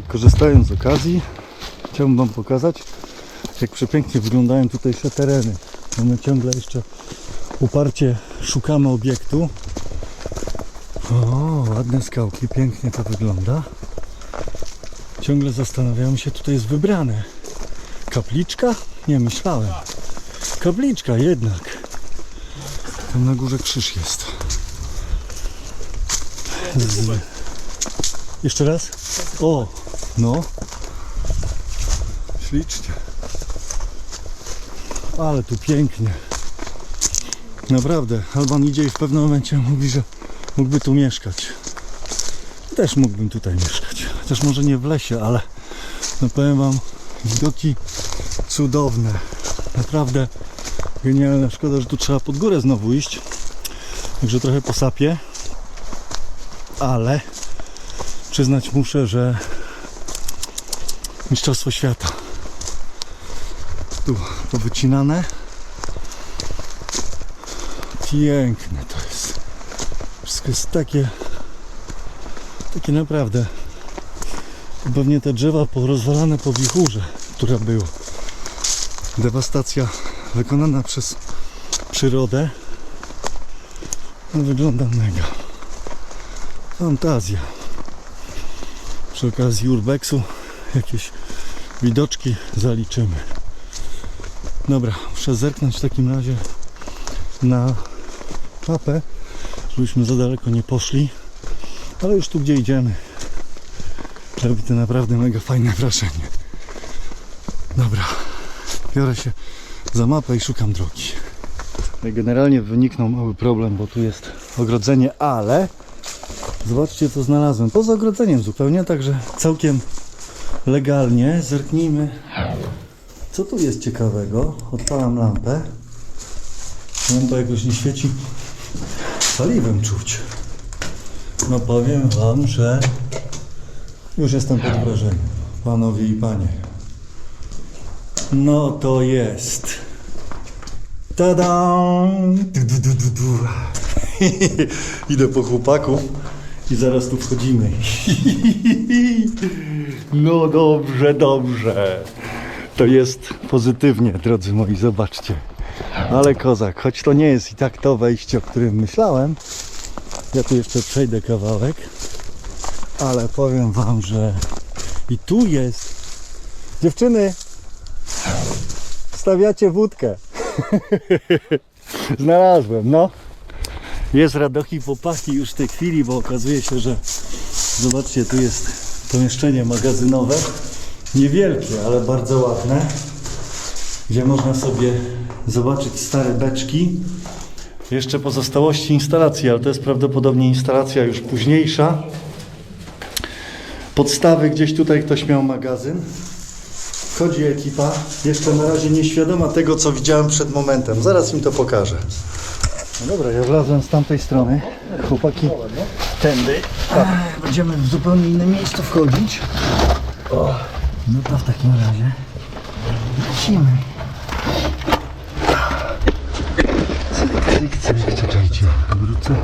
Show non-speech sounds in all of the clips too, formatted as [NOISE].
tak korzystając z okazji, chciałbym Wam pokazać, jak przepięknie wyglądają tutejsze tereny. Bo My ciągle jeszcze uparcie szukamy obiektu. O, ładne skałki, pięknie to wygląda. Ciągle zastanawiamy się, tutaj jest wybrane. Kapliczka? Nie, myślałem. Kapliczka jednak. Tam na górze krzyż jest. Z... Jeszcze raz? O, no. Ślicznie. Ale tu pięknie. Naprawdę, Alban idzie i w pewnym momencie mówi, że mógłby tu mieszkać. Też mógłbym tutaj mieszkać. Chociaż może nie w lesie, ale no powiem wam, widoki cudowne. Naprawdę genialne. Szkoda, że tu trzeba pod górę znowu iść. Także trochę posapię. Ale przyznać muszę, że Mistrzostwo Świata. Tu powycinane. Piękne to jest. Wszystko jest takie takie naprawdę pewnie te drzewa porozwalane po wichurze, która była. Dewastacja wykonana przez przyrodę. No, wygląda mega. Fantazja. Przy okazji urbexu jakieś widoczki zaliczymy. Dobra, muszę zerknąć w takim razie na mapę, żebyśmy za daleko nie poszli. Ale już tu gdzie idziemy robi to naprawdę mega fajne wrażenie. Dobra, biorę się za mapę i szukam drogi. Generalnie wyniknął mały problem, bo tu jest ogrodzenie, ale zobaczcie co znalazłem. Poza ogrodzeniem zupełnie, także całkiem legalnie. Zerknijmy co tu jest ciekawego. Odpalam lampę. Lampa jakoś nie świeci. Paliwem czuć. No powiem wam, że już jestem pod wrażeniem. Panowie i panie. No to jest. Tada! [LAUGHS] Idę po chłopaków i zaraz tu wchodzimy. [LAUGHS] No dobrze, dobrze. To jest pozytywnie, drodzy moi, zobaczcie. Ale kozak, choć to nie jest i tak to wejście, o którym myślałem. Ja tu jeszcze przejdę kawałek. Ale powiem wam, że i tu jest. Dziewczyny, stawiacie wódkę. [LAUGHS] Znalazłem, no. Jest radochy popachki już w tej chwili, bo okazuje się, że zobaczcie, tu jest pomieszczenie magazynowe. Niewielkie, ale bardzo ładne. Gdzie można sobie zobaczyć stare beczki. Jeszcze pozostałości instalacji, ale to jest prawdopodobnie instalacja już późniejsza. Podstawy gdzieś tutaj ktoś miał magazyn. Wchodzi ekipa, jeszcze na razie nieświadoma tego, co widziałem przed momentem. Zaraz im to pokażę. No dobra, ja wlazłem z tamtej strony. Chłopaki tędy. Ach, Będziemy w zupełnie inne miejsce wchodzić. O. No to w takim razie lecimy. Cyk, cyk, cyk, czekajcie. Wrócę,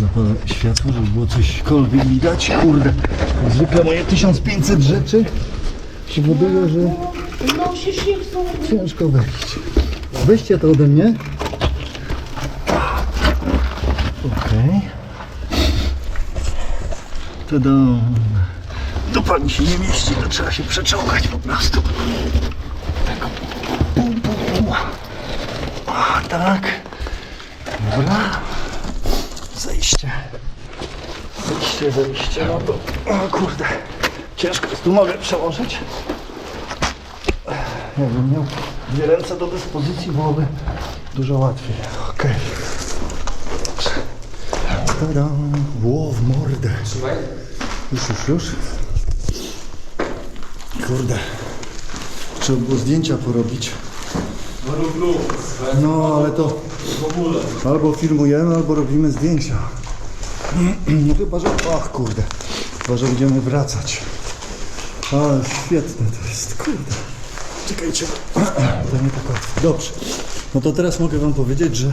zapalę światło, żeby było cośkolwiek widać. Kurde, jak zwykle moje 1500 rzeczy się buduje, że Nosisz je w sobie. ciężko wejść. Weźcie to ode mnie. Okej. Tada. Tu pani się nie mieści, to trzeba się przeczołgać po prostu. Tak. O, tak. Dobra. Zejście. Zejście, zejście. No to... O kurde. Ciężko jest. Tu mogę przełożyć. Jakbym miał dwie ręce do dyspozycji, byłoby dużo łatwiej. Okej. Dobrze. Tada. Ło, mordę. Już, już, już. Kurde. Trzeba było zdjęcia porobić. No, ale to albo filmujemy, albo robimy zdjęcia. No chyba, że... Ach, kurde. Chyba, że będziemy wracać. Ale świetne to jest, kurde. Czekajcie, to nie tak łatwo. Dobrze. No to teraz mogę Wam powiedzieć, że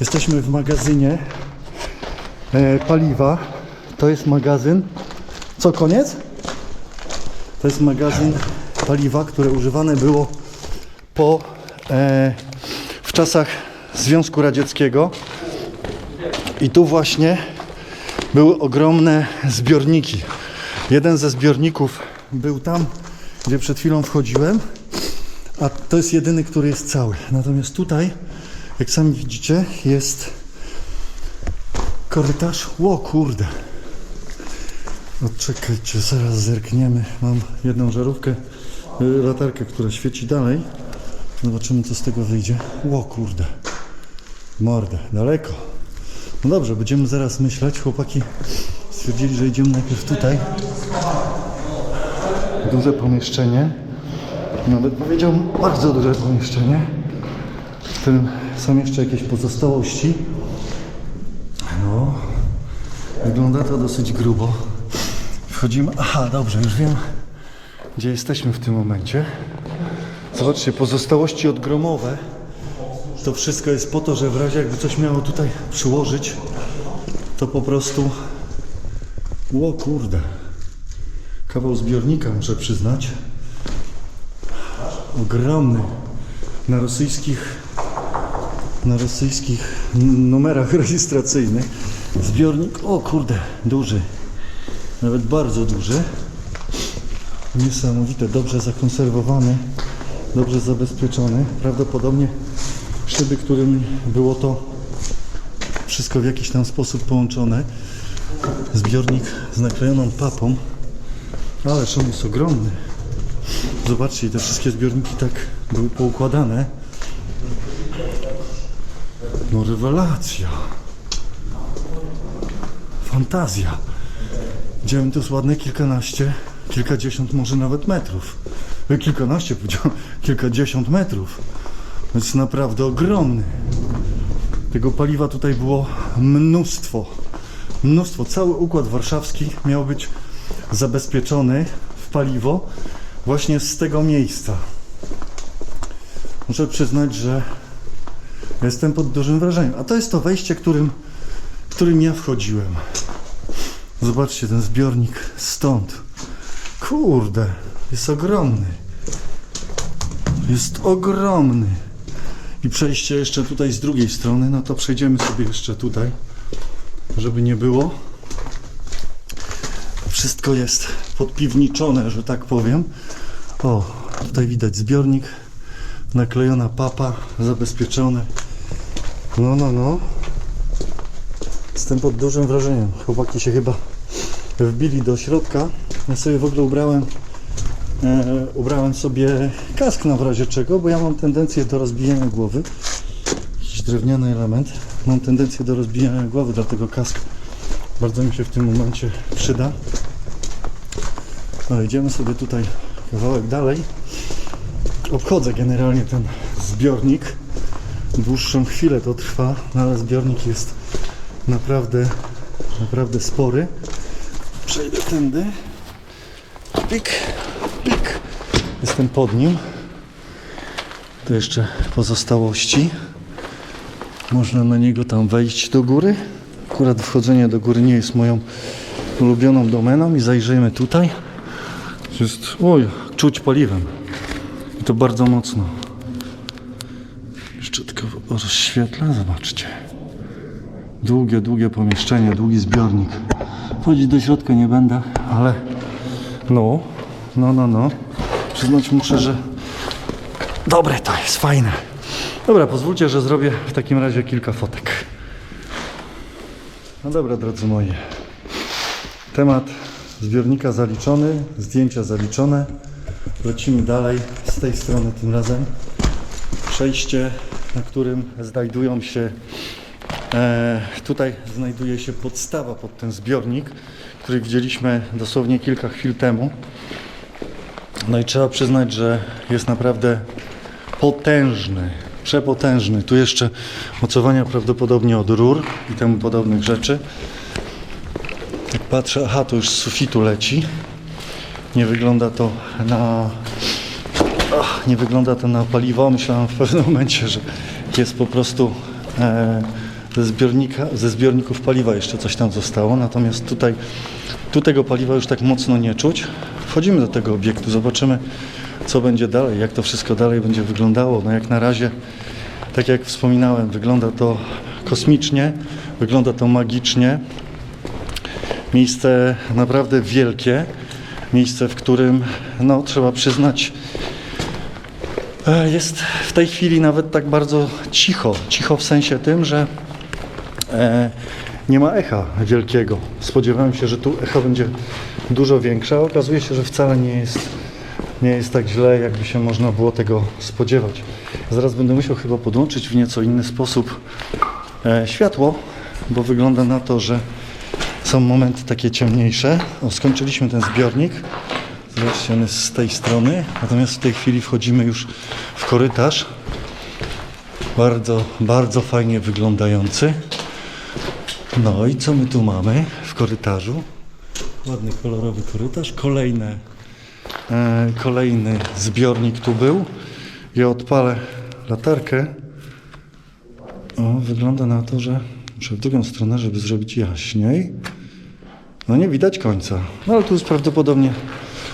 jesteśmy w magazynie e, paliwa. To jest magazyn. Co, koniec? To jest magazyn paliwa, które używane było po, e, w czasach Związku Radzieckiego. I tu właśnie były ogromne zbiorniki. Jeden ze zbiorników był tam, gdzie przed chwilą wchodziłem, a to jest jedyny, który jest cały. Natomiast tutaj, jak sami widzicie, jest korytarz. Ło kurde. No czekajcie, zaraz zerkniemy. Mam jedną żarówkę, y, latarkę, która świeci dalej. Zobaczymy, co z tego wyjdzie. Ło kurde. Mordę, daleko. No dobrze, będziemy zaraz myśleć. Chłopaki stwierdzili, że idziemy najpierw tutaj. Duże pomieszczenie. Nawet powiedziałbym bardzo duże pomieszczenie, w którym są jeszcze jakieś pozostałości. No, wygląda to dosyć grubo. Wchodzimy. Aha, dobrze, już wiem, gdzie jesteśmy w tym momencie. Zobaczcie, pozostałości odgromowe. To wszystko jest po to, że w razie jakby coś miało tutaj przyłożyć, to po prostu. Ło kurde. Kawał zbiornika, muszę przyznać. Ogromny. Na rosyjskich na rosyjskich numerach [LAUGHS] rejestracyjnych. Zbiornik, o kurde, duży. Nawet bardzo duży. Niesamowite, dobrze zakonserwowany, dobrze zabezpieczony. Prawdopodobnie szyby, którym było to wszystko w jakiś tam sposób połączone. Zbiornik z naklejoną papą. Ależ on jest ogromny. Zobaczcie, te wszystkie zbiorniki tak były poukładane. No rewelacja. Fantazja. Widziałem to jest ładne kilkanaście, kilkadziesiąt może nawet metrów. E, Kilkanaście powiedziałem, [LAUGHS] kilkadziesiąt metrów. Więc naprawdę ogromny. Tego paliwa tutaj było mnóstwo. Mnóstwo. Cały układ warszawski miał być zabezpieczony w paliwo właśnie z tego miejsca. Muszę przyznać, że jestem pod dużym wrażeniem. A to jest to wejście, którym, którym ja wchodziłem. Zobaczcie ten zbiornik stąd. Kurde, jest ogromny. Jest ogromny. I przejście jeszcze tutaj z drugiej strony, no to przejdziemy sobie jeszcze tutaj, żeby nie było. Wszystko jest podpiwniczone, że tak powiem. O, tutaj widać zbiornik, naklejona papa, zabezpieczone. No, no, no. Jestem pod dużym wrażeniem. Chłopaki się chyba wbili do środka. Ja sobie w ogóle ubrałem e, ubrałem sobie kask na w razie czego, bo ja mam tendencję do rozbijania głowy. Jakiś drewniany element. Mam tendencję do rozbijania głowy, dlatego kask bardzo mi się w tym momencie przyda. No, idziemy sobie tutaj kawałek dalej. Obchodzę generalnie ten zbiornik. Dłuższą chwilę to trwa, no ale zbiornik jest naprawdę, naprawdę spory. Przejdę tędy. Pik, pik. Jestem pod nim. Tu jeszcze pozostałości. Można na niego tam wejść do góry. Akurat wchodzenie do góry nie jest moją ulubioną domeną i zajrzyjmy tutaj. Jest, oj, czuć paliwem. I to bardzo mocno. Jeszcze tylko rozświetlę, zobaczcie. Długie, długie pomieszczenie, długi zbiornik. Wchodzić do środka nie będę, ale no, no, no, no. Przyznać muszę, że dobre to jest, fajne. Dobra, pozwólcie, że zrobię w takim razie kilka fotek. No dobra, drodzy moi. Temat zbiornika zaliczony, zdjęcia zaliczone. Lecimy dalej z tej strony tym razem. Przejście, na którym znajdują się E, tutaj znajduje się podstawa pod ten zbiornik, który widzieliśmy dosłownie kilka chwil temu. No i trzeba przyznać, że jest naprawdę potężny, przepotężny. Tu jeszcze mocowania prawdopodobnie od rur i temu podobnych rzeczy. Jak patrzę, aha, to już z sufitu leci. Nie wygląda to na nie wygląda to na paliwo. Myślałem w pewnym momencie, że jest po prostu e, ze, zbiornika, ze zbiorników paliwa jeszcze coś tam zostało. Natomiast tutaj, tu tego paliwa już tak mocno nie czuć. wchodzimy do tego obiektu, zobaczymy co będzie dalej, jak to wszystko dalej będzie wyglądało. No jak na razie, tak jak wspominałem, wygląda to kosmicznie, wygląda to magicznie. Miejsce naprawdę wielkie, miejsce, w którym, no trzeba przyznać, e, jest w tej chwili nawet tak bardzo cicho. Cicho w sensie tym, że e, nie ma echa wielkiego. Spodziewałem się, że tu echo będzie dużo większe, a okazuje się, że wcale nie jest, nie jest tak źle, jakby się można było tego spodziewać. Zaraz będę musiał chyba podłączyć w nieco inny sposób e, światło, bo wygląda na to, że są momenty takie ciemniejsze. O, skończyliśmy ten zbiornik. Zobaczcie, on jest z tej strony. Natomiast w tej chwili wchodzimy już w korytarz. Bardzo, bardzo fajnie wyglądający. No i co my tu mamy w korytarzu? Ładny, kolorowy korytarz. Kolejne, e, kolejny zbiornik tu był. Ja odpalę latarkę. O, wygląda na to, że muszę w drugą stronę, żeby zrobić jaśniej. No nie widać końca. No ale tu jest prawdopodobnie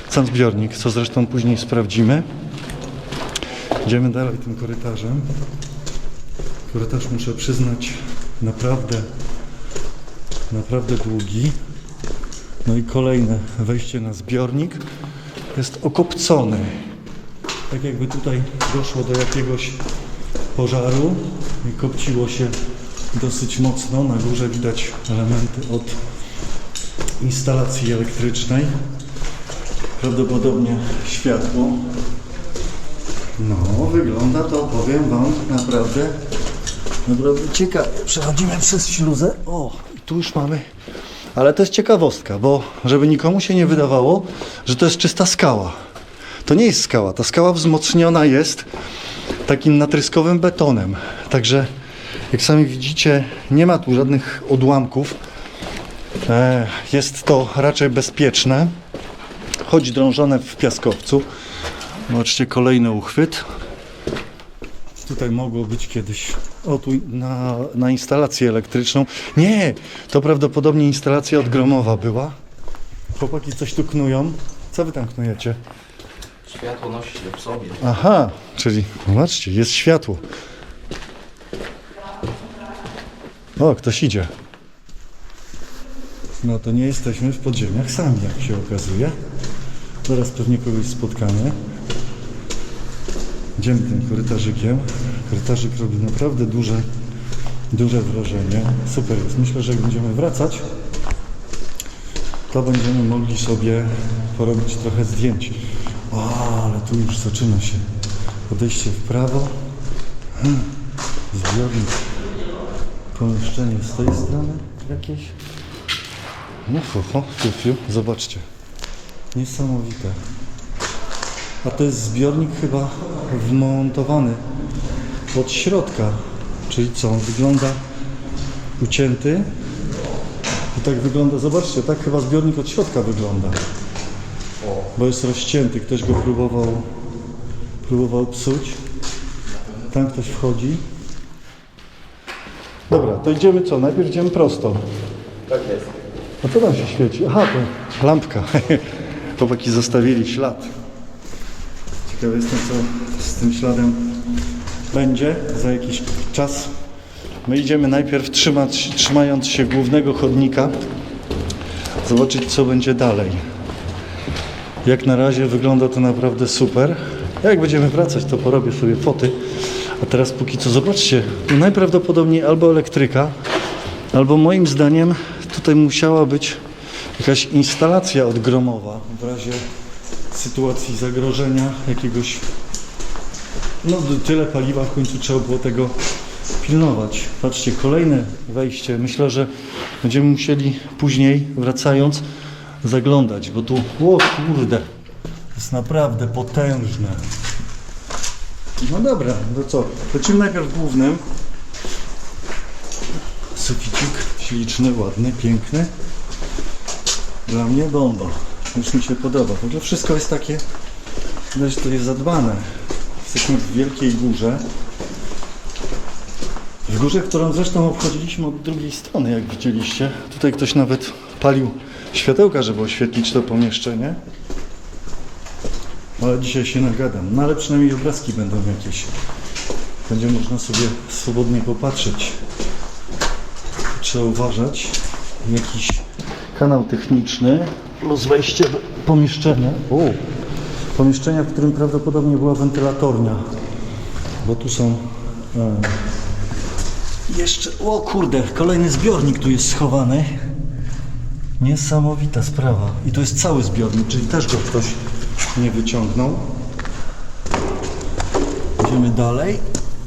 sam zbiornik, co zresztą później sprawdzimy. Idziemy dalej tym korytarzem. Korytarz muszę przyznać naprawdę, naprawdę długi. No i kolejne wejście na zbiornik jest okopcony. Tak jakby tutaj doszło do jakiegoś pożaru i kopciło się dosyć mocno. Na górze widać elementy od instalacji elektrycznej. Prawdopodobnie światło. No, wygląda to, powiem Wam, naprawdę, naprawdę ciekawie. Przechodzimy przez śluzę. O, tu już mamy. Ale to jest ciekawostka, bo żeby nikomu się nie wydawało, że to jest czysta skała. To nie jest skała. Ta skała wzmocniona jest takim natryskowym betonem. Także, jak sami widzicie, nie ma tu żadnych odłamków. E, Jest to raczej bezpieczne, choć drążone w piaskowcu. Zobaczcie, kolejny uchwyt. Tutaj mogło być kiedyś, o tu na, na instalację elektryczną. Nie, to prawdopodobnie instalacja odgromowa była. Chłopaki coś tu knują. Co wy tam knujecie? Światło nosi się w sobie. Aha, czyli zobaczcie, jest światło. O, ktoś idzie. No to nie jesteśmy w podziemiach sami, jak się okazuje. Zaraz pewnie kogoś spotkamy. Idziemy tym korytarzykiem. Korytarzyk robi naprawdę duże, duże wrażenie. Super jest. Myślę, że jak będziemy wracać, to będziemy mogli sobie porobić trochę zdjęć. O, ale tu już zaczyna się podejście w prawo. Hmm, Zbiornik. Pomieszczenie z tej strony jakieś. No fu, fiu, fiu. Zobaczcie. Niesamowite. A to jest zbiornik chyba wmontowany od środka. Czyli co? On wygląda ucięty. I tak wygląda, zobaczcie, tak chyba zbiornik od środka wygląda. Bo jest rozcięty, ktoś go próbował, próbował psuć. Tam ktoś wchodzi. Dobra, to idziemy co? Najpierw idziemy prosto. Tak jest. A co tam się świeci? Aha, to lampka. [LAUGHS] Chłopaki zostawili ślad. Ciekawy jestem, co z tym śladem będzie za jakiś czas. My idziemy najpierw trzymać, trzymając się głównego chodnika, zobaczyć, co będzie dalej. Jak na razie wygląda to naprawdę super. Jak będziemy wracać, to porobię sobie foty. A teraz póki co, zobaczcie, najprawdopodobniej albo elektryka, albo moim zdaniem tutaj musiała być jakaś instalacja odgromowa w razie sytuacji zagrożenia jakiegoś. No tyle paliwa w końcu trzeba było tego pilnować. Patrzcie, kolejne wejście. Myślę, że będziemy musieli później, wracając, zaglądać, bo tu, o kurde, jest naprawdę potężne. No dobra, to co? Lecimy najpierw głównym. Suficik śliczny, ładny, piękny. Dla mnie bomba. Już mi się podoba. W ogóle wszystko jest takie, widać, to jest zadbane. Jesteśmy w wielkiej górze. W górze, którą zresztą obchodziliśmy od drugiej strony, jak widzieliście. Tutaj ktoś nawet palił światełka, żeby oświetlić to pomieszczenie. ale dzisiaj się nagadam. No ale przynajmniej obrazki będą jakieś. Będzie można sobie swobodnie popatrzeć. Trzeba uważać. Jakiś kanał techniczny plus wejście do pomieszczenia. O, pomieszczenia, w którym prawdopodobnie była wentylatornia. Bo tu są e, jeszcze, o kurde, kolejny zbiornik tu jest schowany. Niesamowita sprawa. I to jest cały zbiornik, czyli też go ktoś nie wyciągnął. Idziemy dalej.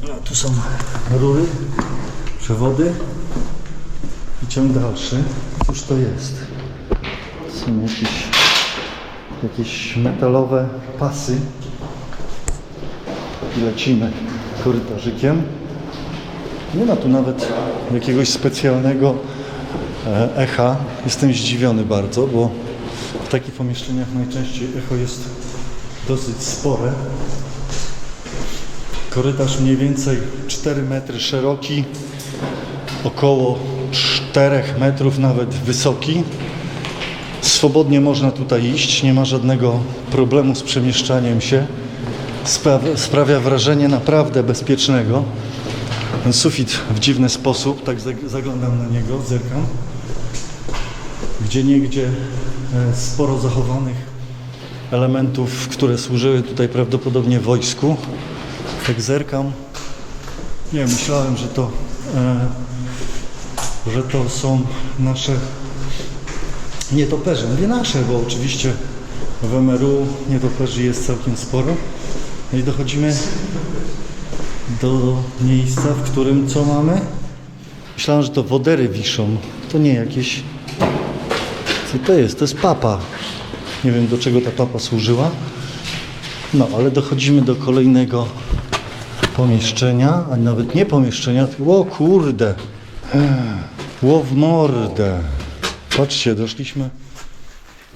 No, tu są rury, przewody. I ciąg dalszy. Cóż to jest? Są jakieś, jakieś metalowe pasy. I lecimy korytarzykiem. Nie ma tu nawet jakiegoś specjalnego e, echa. Jestem zdziwiony bardzo, bo w takich pomieszczeniach najczęściej echo jest dosyć spore. Korytarz mniej więcej 4 metry szeroki, około 4 metrów nawet wysoki. Swobodnie można tutaj iść, nie ma żadnego problemu z przemieszczaniem się. Sprawia, sprawia wrażenie naprawdę bezpiecznego. Ten sufit w dziwny sposób, tak zag- zaglądam na niego, zerkam. Gdzie niegdzie e, sporo zachowanych elementów, które służyły tutaj prawdopodobnie wojsku. Tak zerkam. Nie, myślałem, że to, e, że to są nasze nietoperze. Nie nasze, bo oczywiście w MRU nietoperzy jest całkiem sporo. No i dochodzimy do miejsca, w którym co mamy? Myślałem, że to wodery wiszą. To nie jakieś. Co to jest? To jest papa. Nie wiem do czego ta papa służyła. No, ale dochodzimy do kolejnego pomieszczenia, a nawet nie pomieszczenia, tylko o kurde. Ło w mordę. Patrzcie, doszliśmy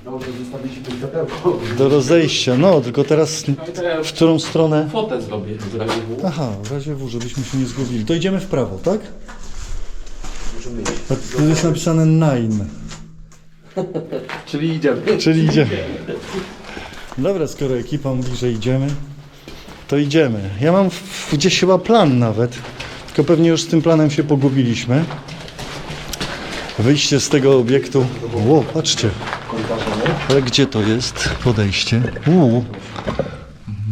Dobrze, zostawiliście tu światełko. do rozejścia. No, tylko teraz w którą stronę? Fotę zrobię z razie W. Aha, w razie W, żebyśmy się nie zgubili. To idziemy w prawo, tak? Możemy iść. A Tu jest napisane nine, [LAUGHS] Czyli idziemy. czyli idziemy. Dobra, skoro ekipa mówi, że idziemy, to idziemy. Ja mam w- gdzieś chyba plan nawet, tylko pewnie już z tym planem się pogubiliśmy. Wyjście z tego obiektu. Ło, patrzcie. Ale gdzie to jest podejście? Uuu.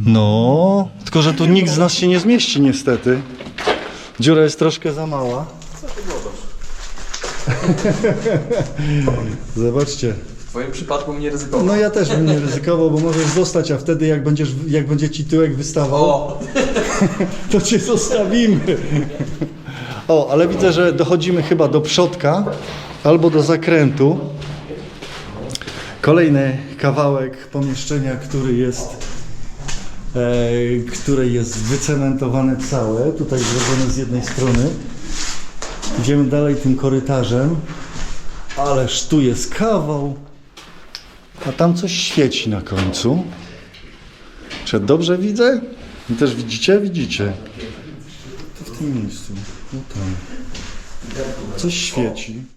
No, tylko że tu nikt z nas się nie zmieści niestety. Dziura jest troszkę za mała. [LAUGHS] Zobaczcie. W twoim przypadku mnie ryzykował. No ja też bym nie ryzykował, bo możesz zostać, a wtedy jak, będziesz, jak będzie ci tyłek wystawał, O! [LAUGHS] to cię zostawimy. O, ale widzę, że dochodzimy chyba do przodka albo do zakrętu. Kolejny kawałek pomieszczenia, który jest, e, jest wycementowane całe, tutaj zrobione z jednej strony. Idziemy dalej tym korytarzem, ależ tu jest kawał, a tam coś świeci na końcu. Czy dobrze widzę? Wy też widzicie? Widzicie. Tym miejscu. No tam. Coś świeci.